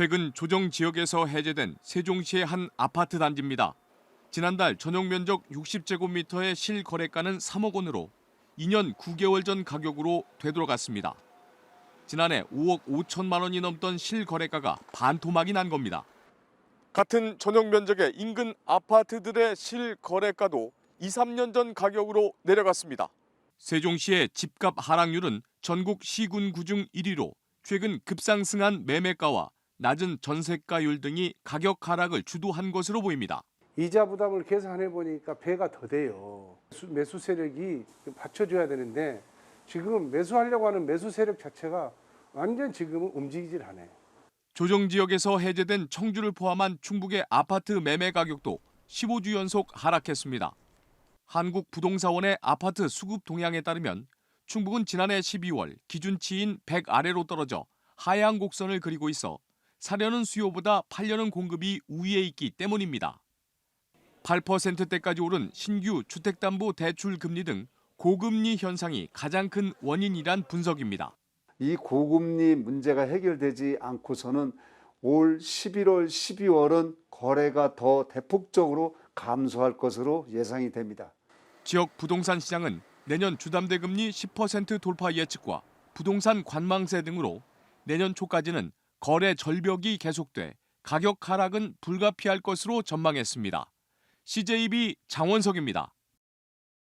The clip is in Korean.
최근 조정 지역에서 해제된 세종시의 한 아파트 단지입니다. 지난달 전용 면적 60제곱미터의 실거래가는 3억 원으로 2년 9개월 전 가격으로 되돌아갔습니다. 지난해 5억 5천만 원이 넘던 실거래가가 반토막이 난 겁니다. 같은 전용 면적의 인근 아파트들의 실거래가도 2, 3년 전 가격으로 내려갔습니다. 세종시의 집값 하락률은 전국 시군 구 중 1위로 최근 급상승한 매매가와 낮은 전세가율 등이 가격 하락을 주도한 것으로 보입니다. 이자 부담을 계산해 보니까 배가 더 돼요. 수- 매수 세력이 좀 받쳐줘야 되는데 지금 매수하려고 하는 매수 세력 자체가 완전 지금은 움직이질 않아요. 조정 지역에서 해제된 청주를 포함한 충북의 아파트 매매 가격도 15주 연속 하락했습니다. 한국 부동산원의 아파트 수급 동향에 따르면 충북은 지난해 12월 기준치인 100 아래로 떨어져 하향 곡선을 그리고 있어 사려는 수요보다 팔려는 공급이 우위에 있기 때문입니다. 8%대까지 오른 신규 주택담보 대출 금리 등 고금리 현상이 가장 큰 원인이란 분석입니다. 이 고금리 문제가 해결되지 않고서는 올 11월, 12월은 거래가 더 대폭적으로 감소할 것으로 예상이 됩니다. 지역 부동산 시장은 내년 주담대 금리 10% 돌파 예측과 부동산 관망세 등으로 내년 초까지는 거래 절벽이 계속돼 가격 하락은 불가피할 것으로 전망했습니다. CJB 장원석입니다.